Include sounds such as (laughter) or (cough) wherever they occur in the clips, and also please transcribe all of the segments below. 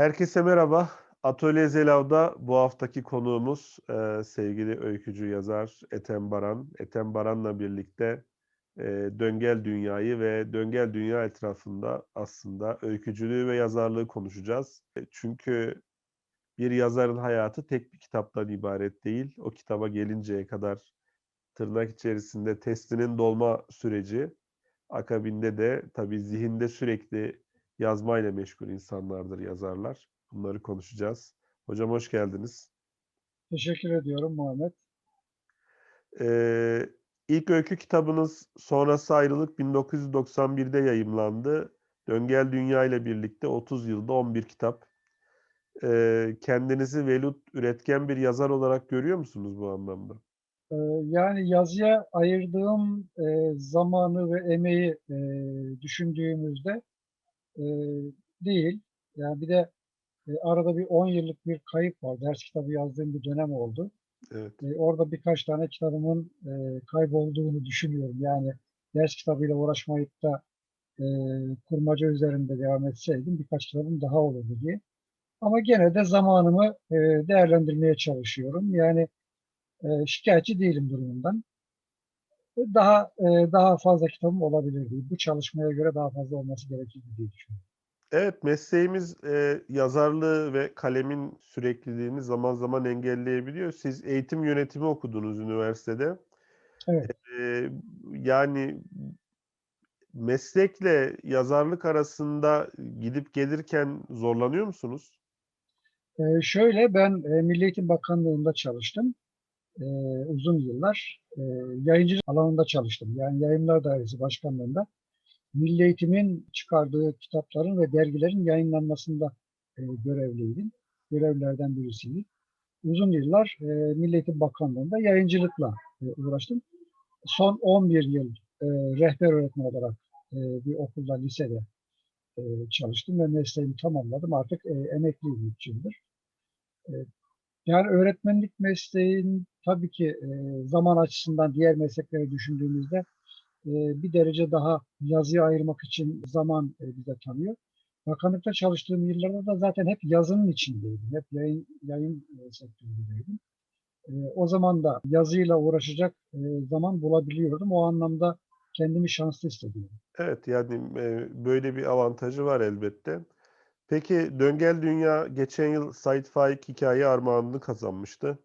Herkese merhaba. Atölye Zelav'da bu haftaki konuğumuz e, sevgili öykücü yazar Ethem Baran. Ethem Baran'la birlikte e, Döngel Dünya'yı ve Döngel Dünya etrafında aslında öykücülüğü ve yazarlığı konuşacağız. E, çünkü bir yazarın hayatı tek bir kitaptan ibaret değil. O kitaba gelinceye kadar tırnak içerisinde testinin dolma süreci, akabinde de tabii zihinde sürekli yazmayla meşgul insanlardır yazarlar. Bunları konuşacağız. Hocam hoş geldiniz. Teşekkür ediyorum Muhammed. Ee, ilk öykü kitabınız Sonrası Ayrılık 1991'de yayımlandı. Döngel Dünya ile birlikte 30 yılda 11 kitap. Ee, kendinizi velut, üretken bir yazar olarak görüyor musunuz bu anlamda? Ee, yani yazıya ayırdığım e, zamanı ve emeği e, düşündüğümüzde e, değil. Yani bir de e, arada bir 10 yıllık bir kayıp var. Ders kitabı yazdığım bir dönem oldu. Evet. E, orada birkaç tane kitabımın e, kaybolduğunu düşünüyorum. Yani ders kitabıyla uğraşmayıp da e, kurmaca üzerinde devam etseydim birkaç kitabım daha olurdu diye. Ama gene de zamanımı e, değerlendirmeye çalışıyorum. Yani e, şikayetçi değilim durumundan. Daha e, daha fazla kitabım olabilirdi. Bu çalışmaya göre daha fazla olması gerekirdi diye düşünüyorum. Evet, mesleğimiz e, yazarlığı ve kalemin sürekliliğini zaman zaman engelleyebiliyor. Siz eğitim yönetimi okudunuz üniversitede. Evet. E, yani meslekle yazarlık arasında gidip gelirken zorlanıyor musunuz? E, şöyle ben e, Milli Eğitim Bakanlığı'nda çalıştım. E, uzun yıllar. E, yayıncılık alanında çalıştım. Yani Yayınlar Dairesi Başkanlığı'nda Milli Eğitim'in çıkardığı kitapların ve dergilerin yayınlanmasında e, görevliydim. Görevlerden birisiydim. Uzun yıllar e, Milli Eğitim Bakanlığı'nda yayıncılıkla e, uğraştım. Son 11 yıl e, rehber öğretmen olarak e, bir okulda, lisede e, çalıştım ve mesleğimi tamamladım. Artık e, emekliyim 3 yıldır. E, yani öğretmenlik mesleğin tabii ki e, zaman açısından diğer meslekleri düşündüğümüzde e, bir derece daha yazıya ayırmak için zaman e, bize tanıyor. Bakanlıkta çalıştığım yıllarda da zaten hep yazının içindeydim. Hep yayın, yayın e, sektöründeydim. O zaman da yazıyla uğraşacak zaman bulabiliyordum. O anlamda kendimi şanslı hissediyorum. Evet, yani böyle bir avantajı var elbette. Peki Döngel Dünya geçen yıl Sait Faik hikaye armağanını kazanmıştı.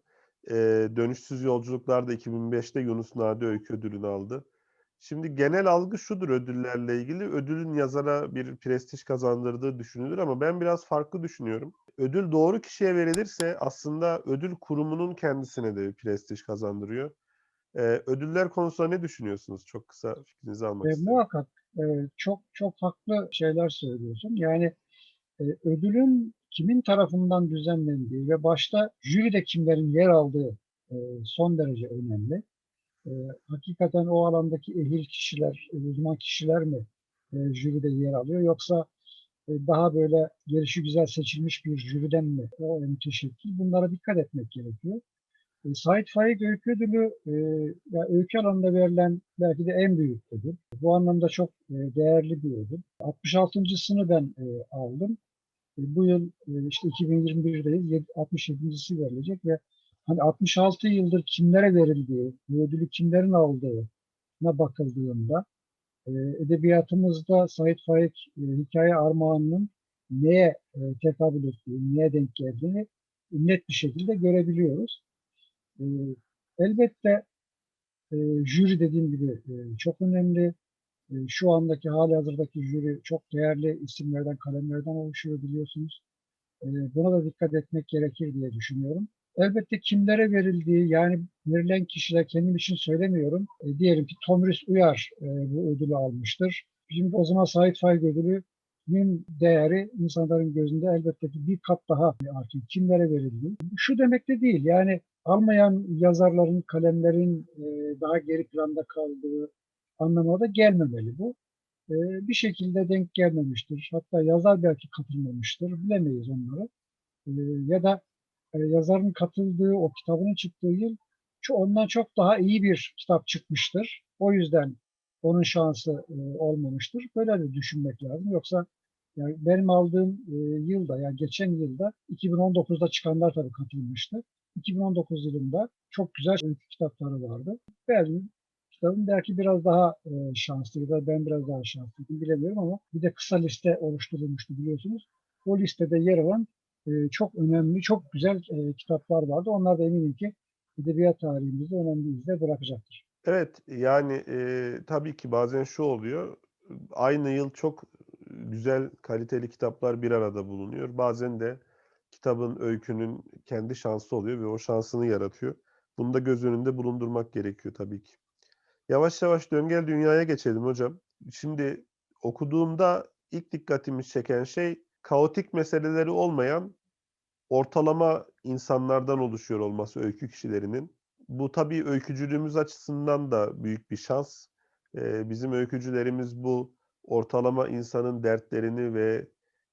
E, Dönüşsüz Yolculuklar da 2005'te Yunus Nadi Öykü ödülünü aldı. Şimdi genel algı şudur ödüllerle ilgili. Ödülün yazara bir prestij kazandırdığı düşünülür ama ben biraz farklı düşünüyorum. Ödül doğru kişiye verilirse aslında ödül kurumunun kendisine de bir prestij kazandırıyor. Ee, ödüller konusunda ne düşünüyorsunuz? Çok kısa fikrinizi almak E, isterim. muhakkak e, çok çok haklı şeyler söylüyorsun. Yani e, ödülün kimin tarafından düzenlendiği ve başta jüride kimlerin yer aldığı e, son derece önemli. E, hakikaten o alandaki ehil kişiler, e, uzman kişiler mi e, jüride yer alıyor yoksa e, daha böyle gelişi güzel seçilmiş bir jüriden mi o müteşekkil? Bunlara dikkat etmek gerekiyor. E, Sait Faik Öykü Ödülü e, ya öykü alanında verilen belki de en büyük ödül. Bu anlamda çok e, değerli bir ödül. 66.sını ben e, aldım. E, bu yıl e, işte 2021'deyiz. 67.si verilecek ve hani 66 yıldır kimlere verildiği, bu ödülü kimlerin aldığına bakıldığında e, edebiyatımızda Sait Faik hikaye armağanının neye tekabül ettiği, neye denk geldiğini net bir şekilde görebiliyoruz. Elbette jüri dediğim gibi çok önemli. E, şu andaki hali hazırdaki jüri çok değerli isimlerden, kalemlerden oluşuyor biliyorsunuz. E, buna da dikkat etmek gerekir diye düşünüyorum. Elbette kimlere verildiği, yani verilen kişiler kendim için söylemiyorum. E, diyelim ki Tomris Uyar e, bu ödülü almıştır. Şimdi o zaman Sait Faik ödülünün değeri insanların gözünde elbette ki bir kat daha artıyor. Kimlere verildiği. Şu demek de değil, yani almayan yazarların, kalemlerin e, daha geri planda kaldığı anlamına da gelmemeli bu. E, bir şekilde denk gelmemiştir. Hatta yazar belki katılmamıştır. Bilemeyiz onları. E, ya da e, yazarın katıldığı, o kitabının çıktığı yıl ondan çok daha iyi bir kitap çıkmıştır. O yüzden onun şansı e, olmamıştır. Böyle de düşünmek lazım. Yoksa Yani benim aldığım e, yılda, yani geçen yılda 2019'da çıkanlar tabii katılmıştı. 2019 yılında çok güzel öykü kitapları vardı. Benim kitabım belki biraz daha e, şanslıydı. Ben biraz daha şanslıydım bilemiyorum ama bir de kısa liste oluşturulmuştu biliyorsunuz. O listede yer alan e, çok önemli, çok güzel e, kitaplar vardı. Onlar da eminim ki edebiyat tarihimizde önemli izler bırakacaktır. Evet, yani e, tabii ki bazen şu oluyor. Aynı yıl çok güzel, kaliteli kitaplar bir arada bulunuyor. Bazen de kitabın, öykünün kendi şansı oluyor ve o şansını yaratıyor. Bunu da göz önünde bulundurmak gerekiyor tabii ki. Yavaş yavaş döngel dünyaya geçelim hocam. Şimdi okuduğumda ilk dikkatimi çeken şey kaotik meseleleri olmayan ortalama insanlardan oluşuyor olması öykü kişilerinin. Bu tabii öykücülüğümüz açısından da büyük bir şans. Ee, bizim öykücülerimiz bu ortalama insanın dertlerini ve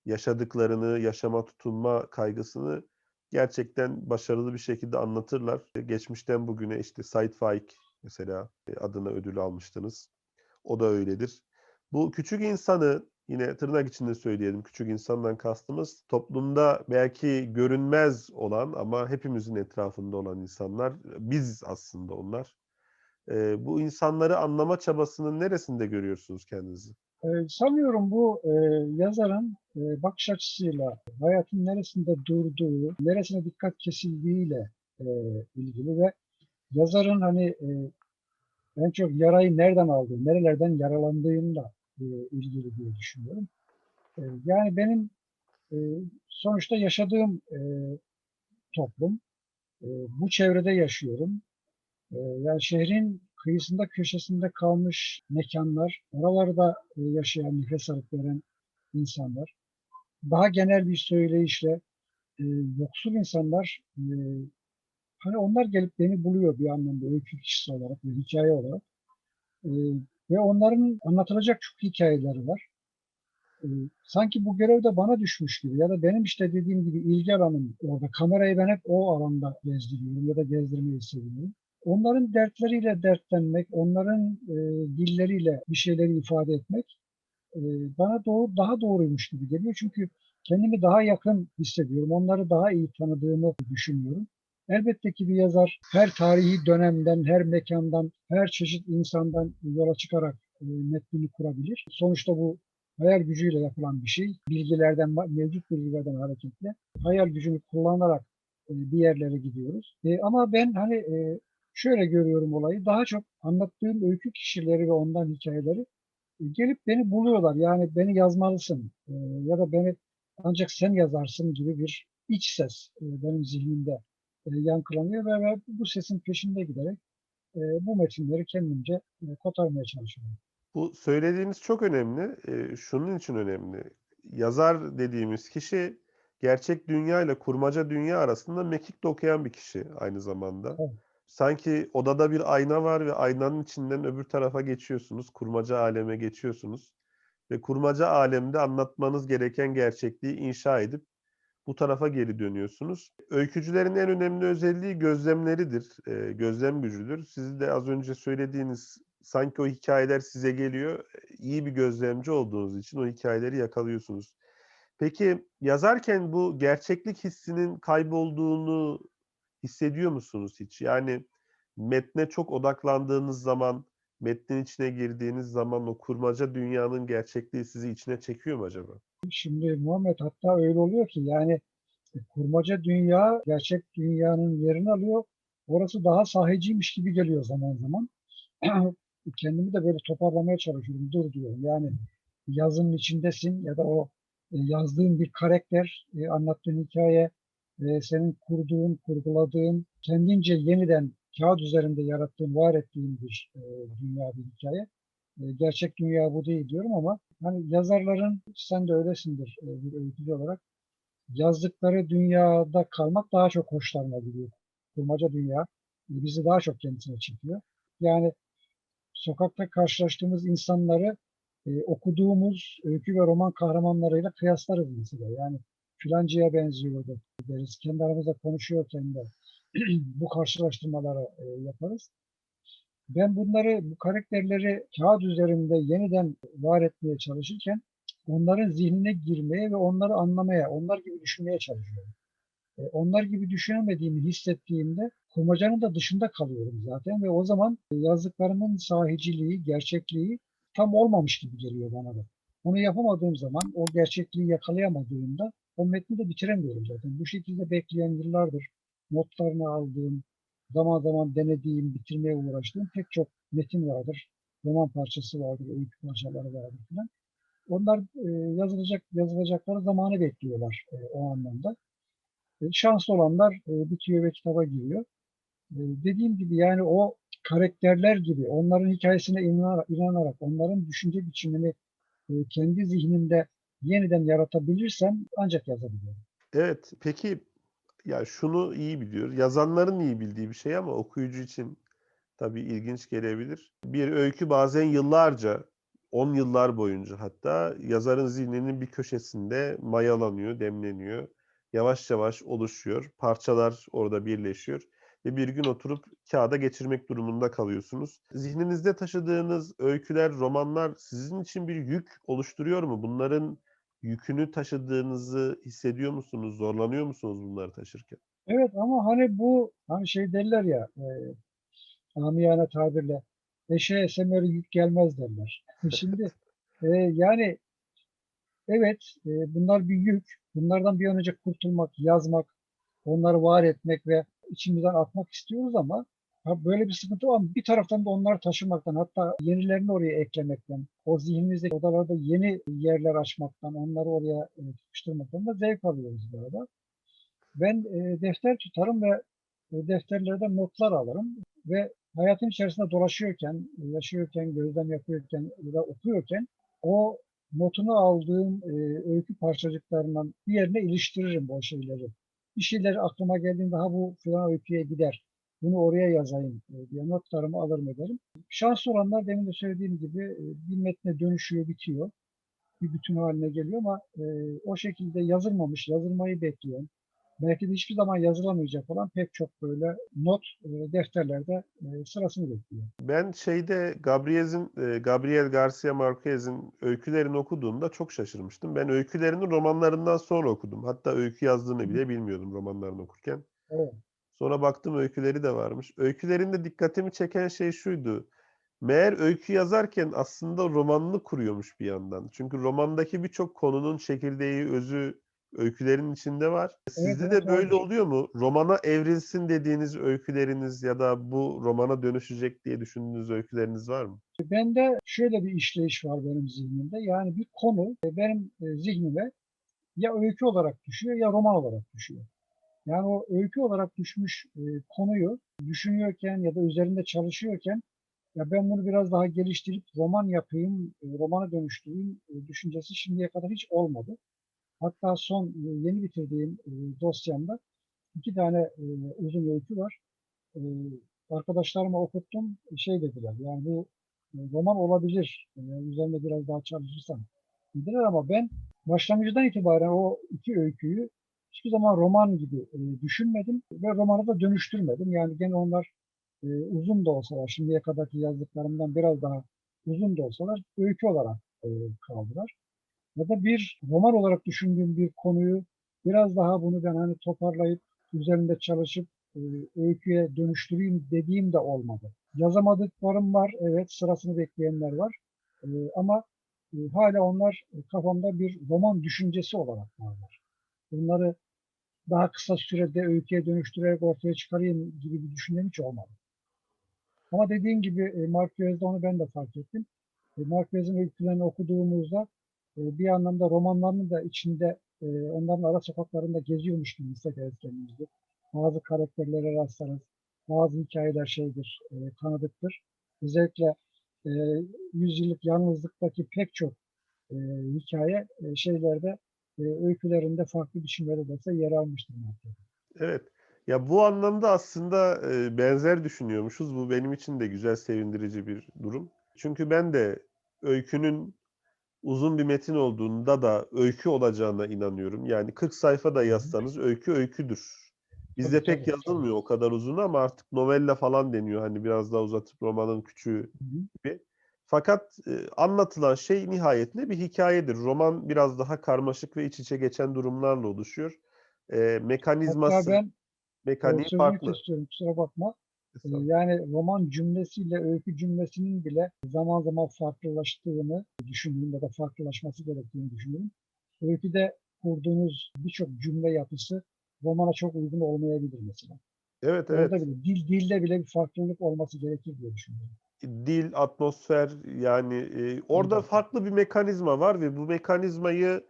yaşadıklarını, yaşama tutunma kaygısını gerçekten başarılı bir şekilde anlatırlar. Geçmişten bugüne işte Said Faik mesela e, adına ödül almıştınız. O da öyledir. Bu küçük insanı yine tırnak içinde söyleyelim küçük insandan kastımız toplumda belki görünmez olan ama hepimizin etrafında olan insanlar biz aslında onlar. Ee, bu insanları anlama çabasının neresinde görüyorsunuz kendinizi? Ee, sanıyorum bu e, yazarın e, bakış açısıyla hayatın neresinde durduğu, neresine dikkat kesildiğiyle e, ilgili ve yazarın hani e, en çok yarayı nereden aldığı, nerelerden yaralandığıyla e, ilgili diye düşünüyorum. E, yani benim e, sonuçta yaşadığım e, toplum, e, bu çevrede yaşıyorum. E, yani şehrin kıyısında köşesinde kalmış mekanlar, oralarda e, yaşayan, nefes alıp veren insanlar, daha genel bir söyleyişle e, yoksul insanlar, e, hani onlar gelip beni buluyor bir anlamda öykü kişisi olarak ve hikaye olarak. E, ve onların anlatılacak çok hikayeleri var. E, sanki bu görev de bana düşmüş gibi ya da benim işte dediğim gibi ilgi alanım orada. Kamerayı ben hep o alanda gezdiriyorum ya da gezdirmeyi seviyorum onların dertleriyle dertlenmek, onların e, dilleriyle bir şeyleri ifade etmek e, bana doğru, daha doğruymuş gibi geliyor. Çünkü kendimi daha yakın hissediyorum. Onları daha iyi tanıdığımı düşünüyorum. Elbette ki bir yazar her tarihi dönemden, her mekandan, her çeşit insandan yola çıkarak e, metnini kurabilir. Sonuçta bu hayal gücüyle yapılan bir şey. Bilgilerden, mevcut bilgilerden hareketle hayal gücünü kullanarak e, bir yerlere gidiyoruz. E, ama ben hani şöyle görüyorum olayı. Daha çok anlattığım öykü kişileri ve ondan hikayeleri gelip beni buluyorlar. Yani beni yazmalısın ya da beni ancak sen yazarsın gibi bir iç ses benim zihnimde yankılanıyor ve ben bu sesin peşinde giderek e, bu metinleri kendimce e, kotarmaya çalışıyorum. Bu söylediğiniz çok önemli. E, şunun için önemli. Yazar dediğimiz kişi gerçek dünya ile kurmaca dünya arasında mekik dokuyan bir kişi aynı zamanda. Evet sanki odada bir ayna var ve aynanın içinden öbür tarafa geçiyorsunuz. Kurmaca aleme geçiyorsunuz. Ve kurmaca alemde anlatmanız gereken gerçekliği inşa edip bu tarafa geri dönüyorsunuz. Öykücülerin en önemli özelliği gözlemleridir. E, gözlem gücüdür. Siz de az önce söylediğiniz sanki o hikayeler size geliyor. İyi bir gözlemci olduğunuz için o hikayeleri yakalıyorsunuz. Peki yazarken bu gerçeklik hissinin kaybolduğunu hissediyor musunuz hiç? Yani metne çok odaklandığınız zaman, metnin içine girdiğiniz zaman o kurmaca dünyanın gerçekliği sizi içine çekiyor mu acaba? Şimdi Muhammed hatta öyle oluyor ki yani e, kurmaca dünya gerçek dünyanın yerini alıyor. Orası daha sahiciymiş gibi geliyor zaman zaman. (clears throat) Kendimi de böyle toparlamaya çalışıyorum. Dur diyorum. Yani yazının içindesin ya da o e, yazdığın bir karakter, e, anlattığın hikaye senin kurduğun, kurguladığın, kendince yeniden kağıt üzerinde yarattığın, var ettiğin bir dünya, bir hikaye. Gerçek dünya bu değil diyorum ama hani yazarların, sen de öylesindir e, bir öykücü olarak, yazdıkları dünyada kalmak daha çok hoşlarına gidiyor. Kurmaca dünya e, bizi daha çok kendisine çekiyor. Yani sokakta karşılaştığımız insanları e, okuduğumuz öykü ve roman kahramanlarıyla kıyaslarız mesela. Yani filancaya benziyordu deriz. Kendi aramızda konuşuyorken de (clears throat) bu karşılaştırmaları e, yaparız. Ben bunları, bu karakterleri kağıt üzerinde yeniden var etmeye çalışırken onların zihnine girmeye ve onları anlamaya, onlar gibi düşünmeye çalışıyorum. E, onlar gibi düşünemediğimi hissettiğimde kurmacanın da dışında kalıyorum zaten ve o zaman yazdıklarımın sahiciliği, gerçekliği tam olmamış gibi geliyor bana da. Onu yapamadığım zaman, o gerçekliği yakalayamadığımda o metni de bitiremiyorum zaten. Bu şekilde bekleyen yıllardır notlarını aldığım, zaman zaman denediğim, bitirmeye uğraştığım pek çok metin vardır. Roman parçası vardır, öykü parçaları vardır falan. Onlar e, yazılacak yazılacakları zamanı bekliyorlar e, o anlamda. E, şanslı olanlar bitiyor ve kitaba giriyor. Dediğim gibi yani o karakterler gibi onların hikayesine inanarak, inanarak onların düşünce biçimini kendi zihnimde yeniden yaratabilirsem ancak yazabiliyorum. Evet, peki ya şunu iyi biliyor. Yazanların iyi bildiği bir şey ama okuyucu için tabii ilginç gelebilir. Bir öykü bazen yıllarca, 10 yıllar boyunca hatta yazarın zihninin bir köşesinde mayalanıyor, demleniyor. Yavaş yavaş oluşuyor. Parçalar orada birleşiyor ve bir gün oturup kağıda geçirmek durumunda kalıyorsunuz. Zihninizde taşıdığınız öyküler, romanlar sizin için bir yük oluşturuyor mu? Bunların yükünü taşıdığınızı hissediyor musunuz? Zorlanıyor musunuz bunları taşırken? Evet ama hani bu hani şey derler ya e, amiyane tabirle eşeğe semeri yük gelmez derler. Şimdi e, yani evet e, bunlar bir yük. Bunlardan bir an önce kurtulmak, yazmak, onları var etmek ve içimizden atmak istiyoruz ama böyle bir sıkıntı var. Bir taraftan da onları taşımaktan hatta yenilerini oraya eklemekten, o zihnimizdeki odalarda yeni yerler açmaktan, onları oraya e, tutuşturmaktan da zevk alıyoruz bu arada. Ben e, defter tutarım ve e, defterlerden notlar alırım ve hayatın içerisinde dolaşıyorken, yaşıyorken, gözlem yapıyorken ya da okuyorken o notunu aldığım e, öykü parçacıklarından bir yerine iliştiririm o şeyleri. Bir şeyler aklıma geldiğinde ha bu filan öyküye gider. Bunu oraya yazayım e, diye notlarımı alırım ederim. Şanslı olanlar demin de söylediğim gibi e, bir metne dönüşüyor, bitiyor. Bir bütün haline geliyor ama e, o şekilde yazılmamış, yazılmayı bekleyen, belki de hiçbir zaman yazılamayacak olan pek çok böyle not e, defterlerde e, sırasını bekliyor. Ben şeyde Gabriel'in e, Gabriel Garcia Marquez'in öykülerini okuduğumda çok şaşırmıştım. Ben öykülerini romanlarından sonra okudum. Hatta öykü yazdığını bile bilmiyordum romanlarını okurken. Evet. Sonra baktım öyküleri de varmış. Öykülerinde dikkatimi çeken şey şuydu. Meğer öykü yazarken aslında romanını kuruyormuş bir yandan. Çünkü romandaki birçok konunun çekirdeği, özü öykülerin içinde var. Sizde de böyle oluyor mu? Romana evrilsin dediğiniz öyküleriniz ya da bu romana dönüşecek diye düşündüğünüz öyküleriniz var mı? Bende şöyle bir işleyiş var benim zihnimde. Yani bir konu benim e, zihnime ya öykü olarak düşüyor ya roman olarak düşüyor. Yani o öykü olarak düşmüş e, konuyu düşünüyorken ya da üzerinde çalışıyorken ya ben bunu biraz daha geliştirip roman yapayım, e, romana dönüştüreyim e, düşüncesi şimdiye kadar hiç olmadı. Hatta son e, yeni bitirdiğim e, dosyamda iki tane e, uzun öykü var. E, arkadaşlarıma okuttum, şey dediler, yani bu e, roman olabilir, e, üzerinde biraz daha çalışırsan dediler ama ben başlangıçtan itibaren o iki öyküyü hiçbir zaman roman gibi e, düşünmedim ve romana da dönüştürmedim. Yani gene onlar e, uzun da olsalar, şimdiye kadarki yazdıklarımdan biraz daha uzun da olsalar öykü olarak e, kaldılar. Ya da bir roman olarak düşündüğüm bir konuyu biraz daha bunu ben hani toparlayıp üzerinde çalışıp öyküye dönüştüreyim dediğim de olmadı. Yazamadıklarım var, evet sırasını bekleyenler var. Ama hala onlar kafamda bir roman düşüncesi olarak varlar. Bunları daha kısa sürede öyküye dönüştürerek ortaya çıkarayım gibi bir düşüncem hiç olmadı. Ama dediğim gibi e, Marquez'de onu ben de fark ettim. E, Marquez'in öykülerini okuduğumuzda e, bir anlamda romanlarının da içinde onların ara sokaklarında geziyormuş gibi hissederiz kendimizi. Bazı karakterlere rastlarız. Bazı hikayeler şeydir, tanıdıktır. Özellikle yüzyıllık yalnızlıktaki pek çok hikaye şeylerde e, öykülerinde farklı biçimlerde de yer almıştır. Evet. Ya bu anlamda aslında e, benzer düşünüyormuşuz. Bu benim için de güzel, sevindirici bir durum. Çünkü ben de öykünün uzun bir metin olduğunda da öykü olacağına inanıyorum. Yani 40 sayfa da yazsanız öykü öyküdür. Bizde Tabii, pek tabii, yazılmıyor o kadar uzun ama artık novella falan deniyor. Hani biraz daha uzatıp romanın küçüğü gibi. Fakat e, anlatılan şey nihayetinde bir hikayedir. Roman biraz daha karmaşık ve iç içe geçen durumlarla oluşuyor. E, mekanizması, Hatta ben e, mekaniği sözünü farklı. kesiyorum kusura bakma. E. Yani roman cümlesiyle öykü cümlesinin bile zaman zaman farklılaştığını düşünüyorum ya da farklılaşması gerektiğini düşünüyorum. Öyküde kurduğunuz birçok cümle yapısı romana çok uygun olmayabilir mesela. Evet, evet. Orada bile dil dilde bile bir farklılık olması gerekir diye düşünüyorum. Dil, atmosfer yani e, orada Evet. farklı bir mekanizma var ve bu mekanizmayı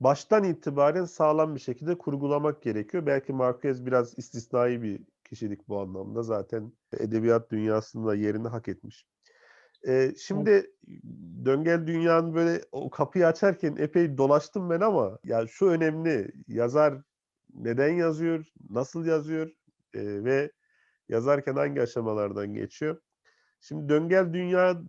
baştan itibaren sağlam bir şekilde kurgulamak gerekiyor. Belki Marquez biraz istisnai bir kişilik bu anlamda. Zaten edebiyat dünyasında yerini hak etmiş. E, şimdi Döngel Dünya'nın böyle o kapıyı açarken epey dolaştım ben ama ya şu önemli yazar neden yazıyor, nasıl yazıyor e, ve yazarken hangi aşamalardan geçiyor? Şimdi Döngel Dünya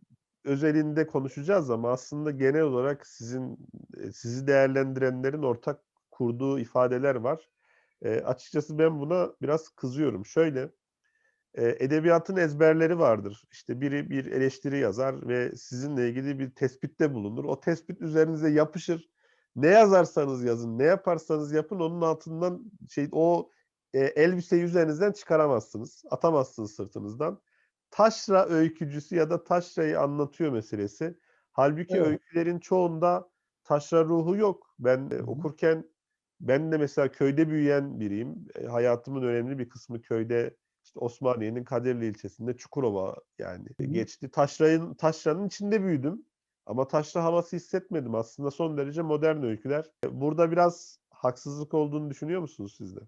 özelinde konuşacağız ama aslında genel olarak sizin e, sizi değerlendirenlerin ortak kurduğu ifadeler var. E, açıkçası ben buna biraz kızıyorum. Şöyle, e, edebiyatın ezberleri vardır. İşte biri bir eleştiri yazar ve sizinle ilgili bir tespitte bulunur. O tespit üzerinize yapışır. Ne yazarsanız yazın, ne yaparsanız yapın onun altından şey o e, elbiseyi üzerinizden çıkaramazsınız. Atamazsınız sırtınızdan. Taşra öykücüsü ya da taşrayı anlatıyor meselesi. Halbuki Evet. öykülerin çoğunda taşra ruhu yok. Ben Hı okurken ben de mesela köyde büyüyen biriyim. E, hayatımın önemli bir kısmı köyde işte Osmaniye'nin Kadirli ilçesinde Çukurova yani Hı geçti. Taşra'nın taşranın içinde büyüdüm. Ama taşra havası hissetmedim. Aslında son derece modern öyküler. E, Burada biraz haksızlık olduğunu düşünüyor musunuz siz de?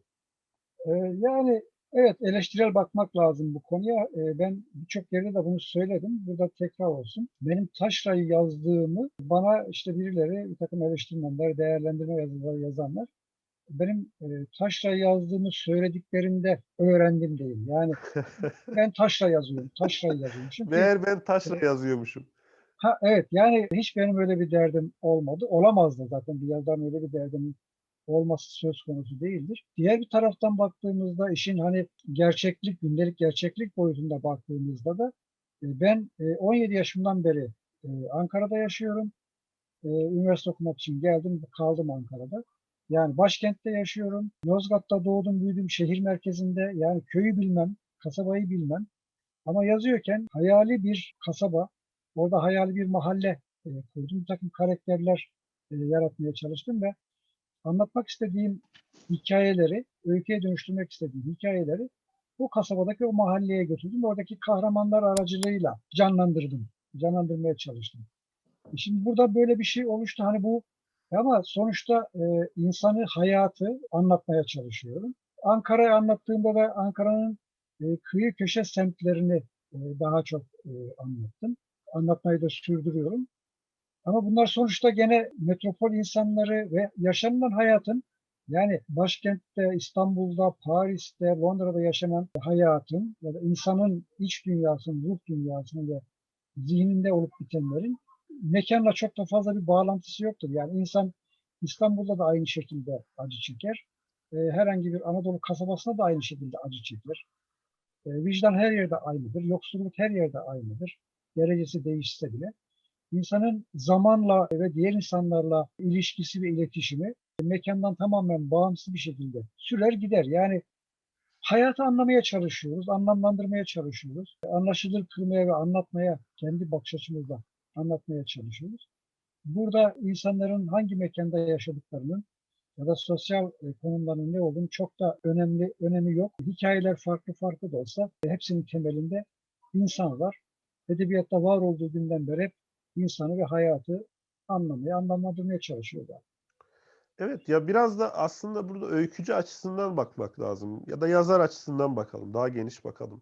Yani evet eleştirel bakmak lazım bu konuya. Ee, ben birçok yerde de bunu söyledim. Burada tekrar olsun. Benim taşrayı yazdığımı bana işte birileri, bir takım eleştirmenler, değerlendirme yazıları yazanlar benim e, taşra yazdığımı söylediklerinde öğrendim diyeyim. Yani (laughs) ben taşra yazıyorum, taşra yazıyorum. Çünkü Meğer ben taşra yazıyormuşum. Ha evet yani hiç benim öyle bir derdim olmadı. Olamazdı zaten bir yazarın öyle bir derdim olması söz konusu değildir. Diğer bir taraftan baktığımızda işin hani gerçeklik, gündelik gerçeklik boyutunda baktığımızda da e, ben e, 17 yaşımdan beri e, Ankara'da yaşıyorum. E, Üniversite okumak için geldim, kaldım Ankara'da. Yani başkentte yaşıyorum. Yozgat'ta doğdum, büyüdüm şehir merkezinde. Yani köyü bilmem, kasabayı bilmem. Ama yazıyorken hayali bir kasaba, orada hayali bir mahalle e, kurdum. Bir takım karakterler e, yaratmaya çalıştım ve anlatmak istediğim hikayeleri, öyküye dönüştürmek istediğim hikayeleri bu kasabadaki o mahalleye götürdüm. Oradaki kahramanlar aracılığıyla canlandırdım. Canlandırmaya çalıştım. E Şimdi burada böyle bir şey oluştu. Hani bu ama sonuçta e, insanı, hayatı anlatmaya çalışıyorum. Ankara'yı anlattığımda da Ankara'nın e, kıyı köşe semtlerini e, daha çok e, anlattım. Anlatmayı da sürdürüyorum. Ama bunlar sonuçta gene metropol insanları ve yaşanılan hayatın yani başkentte, İstanbul'da, Paris'te, Londra'da yaşanan hayatın ya da insanın iç dünyasının, ruh dünyasının ve zihninde olup bitenlerin mekanla çok da fazla bir bağlantısı yoktur. Yani insan İstanbul'da da aynı şekilde acı çeker. E, herhangi bir Anadolu kasabasında da aynı şekilde acı çeker. E, vicdan her yerde aynıdır. Yoksulluk her yerde aynıdır. Derecesi değişse bile. İnsanın zamanla ve diğer insanlarla ilişkisi ve iletişimi mekandan tamamen bağımsız bir şekilde sürer gider. Yani hayatı anlamaya çalışıyoruz, anlamlandırmaya çalışıyoruz. Anlaşılır kılmaya ve anlatmaya, kendi bakış açımızda anlatmaya çalışıyoruz. Burada insanların hangi mekanda yaşadıklarının ya da sosyal e, konumlarının ne olduğunu çok da önemli önemi yok. Hikayeler farklı farklı da olsa hepsinin temelinde insan var. Edebiyatta var olduğu günden beri hep insanı ve hayatı anlamaya, anlamlandırmaya çalışıyorlar. Evet ya biraz da aslında burada öykücü açısından bakmak lazım ya da yazar açısından bakalım, daha geniş bakalım.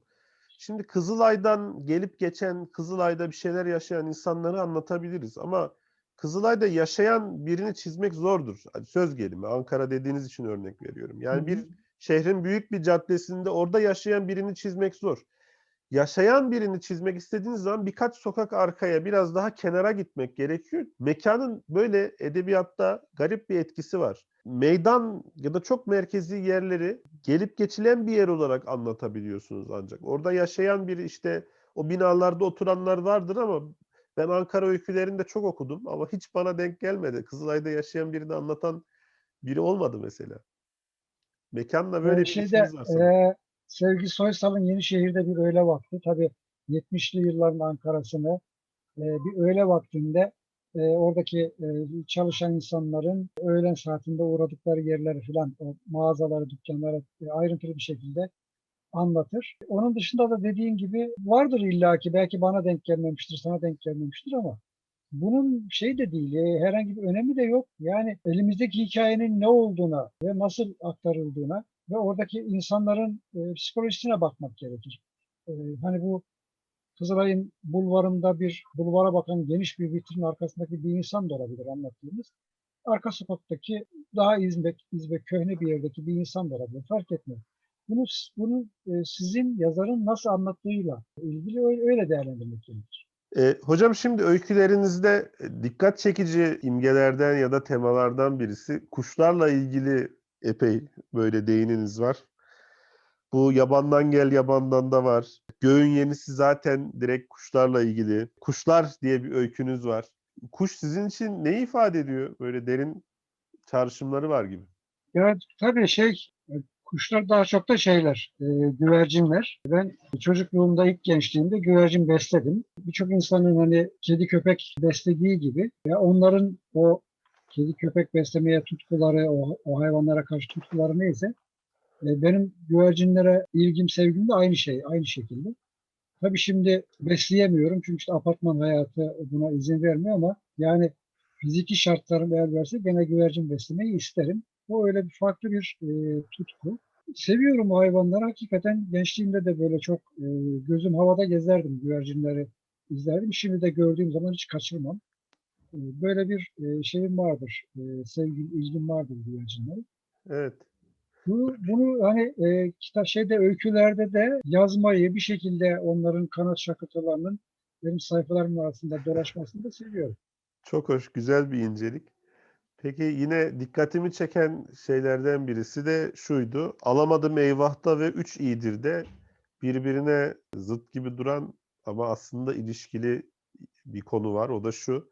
Şimdi Kızılay'dan gelip geçen, Kızılay'da bir şeyler yaşayan insanları anlatabiliriz ama Kızılay'da yaşayan birini çizmek zordur. Söz gelimi, Ankara dediğiniz için örnek veriyorum. Yani bir şehrin büyük bir caddesinde orada yaşayan birini çizmek zor. Yaşayan birini çizmek istediğiniz zaman birkaç sokak arkaya, biraz daha kenara gitmek gerekiyor. Mekanın böyle edebiyatta garip bir etkisi var. Meydan ya da çok merkezi yerleri gelip geçilen bir yer olarak anlatabiliyorsunuz ancak. Orada yaşayan biri işte o binalarda oturanlar vardır ama Ben Ankara öykülerini de çok okudum ama hiç bana denk gelmedi. Kızılay'da yaşayan birini anlatan biri olmadı mesela. Mekanla böyle Ee, bir şeyde var e, Sevgi Soysal'ın Yenişehir'de bir öğle vakti tabii 70'li yılların Ankara'sını e, bir öğle vaktinde e, oradaki e, çalışan insanların öğlen saatinde uğradıkları yerleri filan o mağazaları, dükkanları e, ayrıntılı bir şekilde anlatır. Onun dışında da dediğin gibi vardır illaki belki bana denk gelmemiştir, sana denk gelmemiştir ama bunun şey de değil, e, herhangi bir önemi de yok. Yani elimizdeki hikayenin ne olduğuna ve nasıl aktarıldığına ve oradaki insanların e, psikolojisine bakmak gerekir. E, hani bu Kızılay'ın bulvarında bir bulvara bakan geniş bir vitrinin arkasındaki bir insan da olabilir anlattığımız. Arka sokaktaki daha izbe, izbe köhne bir yerdeki bir insan da olabilir. Fark etmiyor. Bunu, bunu e, sizin yazarın nasıl anlattığıyla ilgili öyle, öyle değerlendirmek gerekir. E, hocam şimdi öykülerinizde e, dikkat çekici imgelerden ya da temalardan birisi kuşlarla ilgili epey böyle değininiz var. Bu yabandan gel yabandan da var. Göğün yenisi zaten direkt kuşlarla ilgili. Kuşlar diye bir öykünüz var. Kuş sizin için ne ifade ediyor? Böyle derin çağrışımları var gibi. Ya tabii şey kuşlar daha çok da şeyler, e, güvercinler. Ben çocukluğumda ilk gençliğimde güvercin besledim. Birçok insanın hani kedi köpek beslediği gibi ya onların o kedi köpek beslemeye tutkuları, o, o hayvanlara karşı tutkuları neyse e, benim güvercinlere ilgim, sevgim de aynı şey, aynı şekilde. Tabii şimdi besleyemiyorum çünkü işte apartman hayatı buna izin vermiyor ama yani fiziki şartlarım el verse gene güvercin beslemeyi isterim. O öyle bir farklı bir e, tutku. Seviyorum hayvanları. Hakikaten gençliğimde de böyle çok e, gözüm havada gezerdim. Güvercinleri izlerdim. Şimdi de gördüğüm zaman hiç kaçırmam. E, böyle bir e, şeyim vardır. E, sevgim, ilgim vardır güvercinlere. Evet. Bu, bunu hani e, kitap şeyde öykülerde de yazmayı bir şekilde onların kanat şakıtılarının benim sayfalarımın arasında dolaşmasını da seviyorum. Çok hoş, güzel bir incelik. Peki yine dikkatimi çeken şeylerden birisi de şuydu. Alamadım Eyvah'ta ve Üç İyidir'de birbirine zıt gibi duran ama aslında ilişkili bir konu var. O da şu.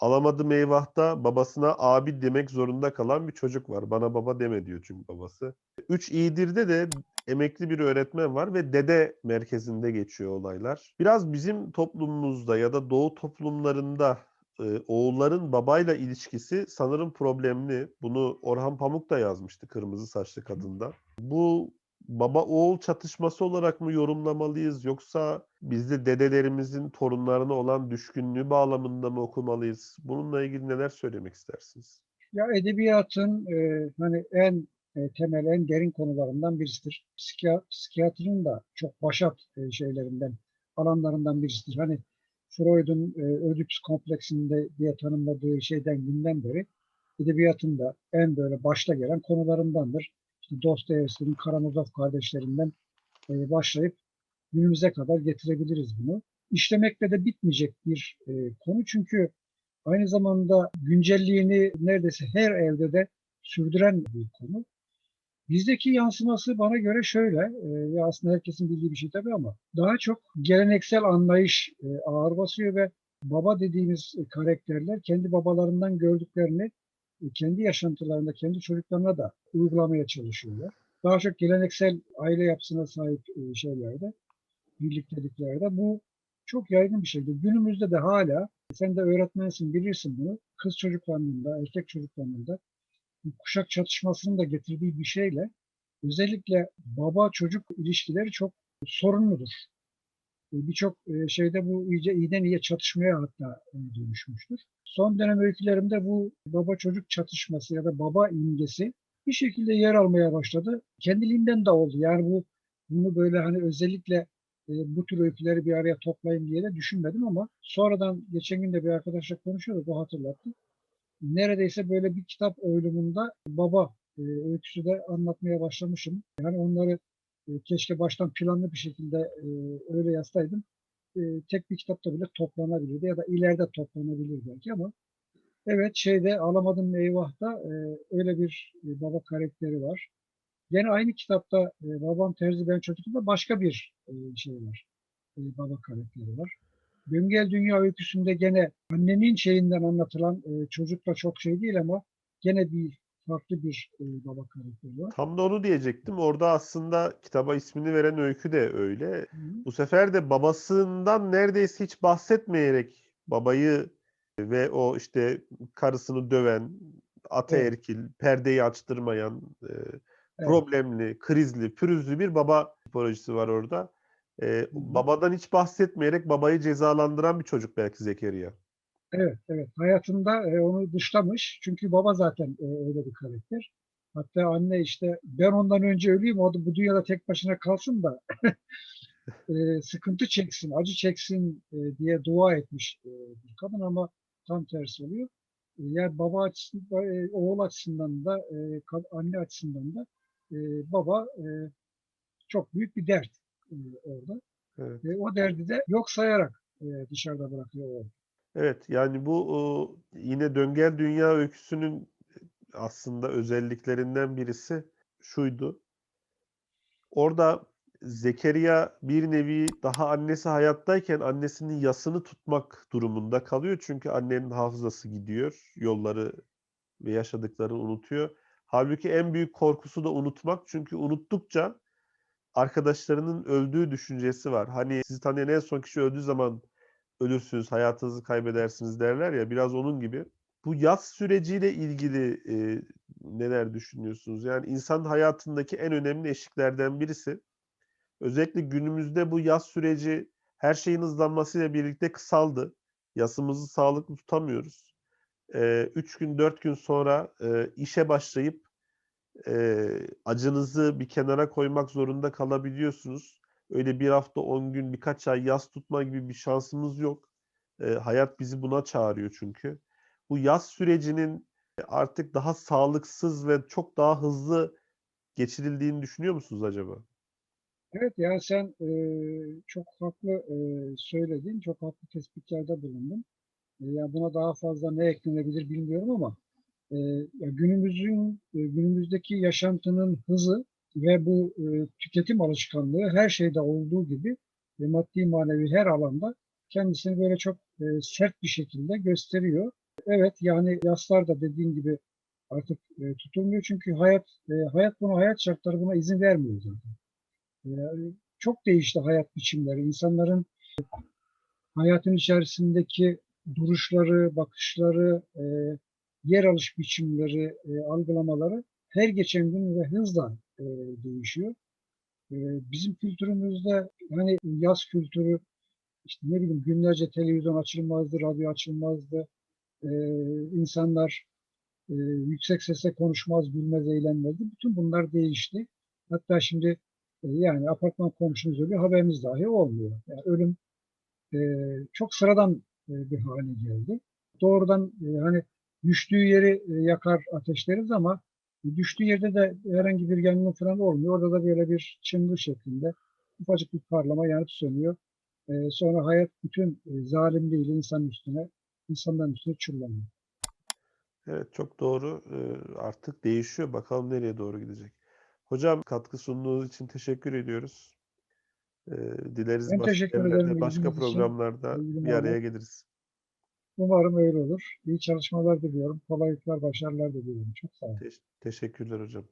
Alamadım Eyvah'ta babasına abi demek zorunda kalan bir çocuk var. Bana baba deme diyor çünkü babası. Üç İyidir'de de emekli bir öğretmen var ve dede merkezinde geçiyor olaylar. Biraz bizim toplumumuzda ya da doğu toplumlarında e, oğulların babayla ilişkisi sanırım problemli. Bunu Orhan Pamuk da yazmıştı Kırmızı Saçlı Kadın'da. Bu baba oğul çatışması olarak mı yorumlamalıyız yoksa biz de dedelerimizin torunlarına olan düşkünlüğü bağlamında mı okumalıyız? Bununla ilgili neler söylemek istersiniz? Ya edebiyatın e, hani en e, temel, en derin konularından birisidir. Psikiya, psikiyatrinin da çok başat e, şeylerinden, alanlarından birisidir. Hani Freud'un e, Ödipus kompleksinde diye tanımladığı şeyden günden beri edebiyatın da en böyle başta gelen konularındandır. İşte Dostoyevski'nin Karamazov kardeşlerinden e, başlayıp günümüze kadar getirebiliriz bunu. İşlemekle de bitmeyecek bir e, konu çünkü aynı zamanda güncelliğini neredeyse her evde de sürdüren bir konu. Bizdeki yansıması bana göre şöyle, e, aslında herkesin bildiği bir şey tabii ama daha çok geleneksel anlayış e, ağır basıyor ve baba dediğimiz e, karakterler kendi babalarından gördüklerini kendi yaşantılarında, kendi çocuklarına da uygulamaya çalışıyorlar. Daha çok geleneksel aile yapısına sahip e, şeylerde, birlikteliklerde bu çok yaygın bir şeydir. Günümüzde de hala, sen de öğretmensin bilirsin bunu, kız çocuklarının da, erkek çocuklarının da kuşak çatışmasının da getirdiği bir şeyle özellikle baba çocuk ilişkileri çok sorunludur. E, Birçok e, şeyde bu iyice iyiden iyiye çatışmaya hatta e, dönüşmüştür. Son dönem öykülerimde bu baba çocuk çatışması ya da baba imgesi bir şekilde yer almaya başladı. Kendiliğinden de oldu. Yani bu bunu böyle hani özellikle bu tür öyküleri bir araya toplayayım diye de düşünmedim ama sonradan geçen gün de bir arkadaşla konuşuyorduk, o hatırlattı neredeyse böyle bir kitap oyununda baba öyküsü de anlatmaya başlamışım. Yani onları e, keşke baştan planlı bir şekilde e, öyle yazsaydım. E, tek bir kitapta bile toplanabilirdi ya da ileride toplanabilir belki ama evet şeyde Alamadım Eyvah'ta e, öyle bir e, baba karakteri var. Gene aynı kitapta e, Babam Terzi Ben Çocuk'ta başka bir şey var. Baba karakteri var. Döngel Dünya öyküsünde gene annenin şeyinden anlatılan çocukla çok şey değil ama gene bir farklı bir e, baba karakteri var. Tam da onu diyecektim. Orada aslında kitaba ismini veren öykü de öyle. Hı. Bu sefer de babasından neredeyse hiç bahsetmeyerek babayı ve o işte karısını döven, ataerkil, perdeyi açtırmayan, e, problemli, krizli, pürüzlü bir baba tipolojisi var orada. E, babadan hiç bahsetmeyerek babayı cezalandıran bir çocuk belki Zekeriya. Evet, evet. Hayatında e, onu dışlamış. Çünkü baba zaten e, öyle bir karakter. Hatta anne işte ben ondan önce öleyim, o da bu dünyada tek başına kalsın da (laughs) e, sıkıntı çeksin, acı çeksin e, diye dua etmiş e, bir kadın ama tam tersi oluyor. E, yani baba açısından, e, oğul açısından da, e, anne açısından da e, baba e, çok büyük bir dert e, orada. Evet. E, o derdi de yok sayarak e, dışarıda bırakıyor oğul. Evet yani bu yine döngel dünya öyküsünün aslında özelliklerinden birisi şuydu. Orada Zekeriya bir nevi daha annesi hayattayken annesinin yasını tutmak durumunda kalıyor. Çünkü annenin hafızası gidiyor. Yolları ve yaşadıklarını unutuyor. Halbuki en büyük korkusu da unutmak. Çünkü unuttukça arkadaşlarının öldüğü düşüncesi var. Hani sizi tanıyan en son kişi öldüğü zaman ölürsünüz, hayatınızı kaybedersiniz derler ya biraz onun gibi. Bu yaz süreciyle ilgili e, neler düşünüyorsunuz? Yani insan hayatındaki en önemli eşiklerden birisi. Özellikle günümüzde bu yaz süreci her şeyin hızlanmasıyla birlikte kısaldı. Yasımızı sağlıklı tutamıyoruz. E, üç gün, dört gün sonra e, işe başlayıp e, acınızı bir kenara koymak zorunda kalabiliyorsunuz. Öyle bir hafta, on gün, birkaç ay yas tutma gibi bir şansımız yok. E, hayat bizi buna çağırıyor çünkü. Bu yaz sürecinin artık daha sağlıksız ve çok daha hızlı geçirildiğini düşünüyor musunuz acaba? Evet ya sen e, çok haklı e, söyledin, çok haklı tespitlerde bulundun. E, ya buna daha fazla ne eklenebilir bilmiyorum ama e, ya günümüzün e, günümüzdeki yaşantının hızı ve bu e, tüketim alışkanlığı her şeyde olduğu gibi e, maddi manevi her alanda kendisini böyle çok e, sert bir şekilde gösteriyor. Evet yani yaslar da dediğin gibi artık e, tutulmuyor çünkü hayat e, hayat buna hayat şartları buna izin vermiyor zaten. Yani çok değişti hayat biçimleri. İnsanların hayatın içerisindeki duruşları, bakışları, e, yer alış biçimleri, e, algılamaları her geçen gün ve hızla e, değişiyor. E, bizim kültürümüzde hani yaz kültürü işte ne bileyim günlerce televizyon açılmazdı, radyo açılmazdı. E, insanlar e, yüksek sesle konuşmaz, gülmez, eğlenmezdi. Bütün bunlar değişti. Hatta şimdi e, yani apartman komşumuz ölüyor, haberimiz dahi olmuyor. Yani ölüm e, çok sıradan e, bir hale geldi. Doğrudan e, hani düştüğü yeri e, yakar ateşleriz ama düştüğü yerde de herhangi bir yangın falan olmuyor. Orada da böyle bir çıngır şeklinde ufacık bir parlama yanıp sönüyor. E, sonra hayat bütün e, zalimliğiyle insanın üstüne, insanların üstüne çullanıyor. Evet çok doğru. Ee, artık değişiyor. Bakalım nereye doğru gidecek. Hocam katkı sunduğunuz için teşekkür ediyoruz. Ee, dileriz Ben başka teşekkür yerlerde, ederim başka için. programlarda bir araya geliriz. Umarım öyle olur. İyi çalışmalar diliyorum. Kolaylıklar, başarılar diliyorum. Çok sağ olun. Teş- teşekkürler hocam.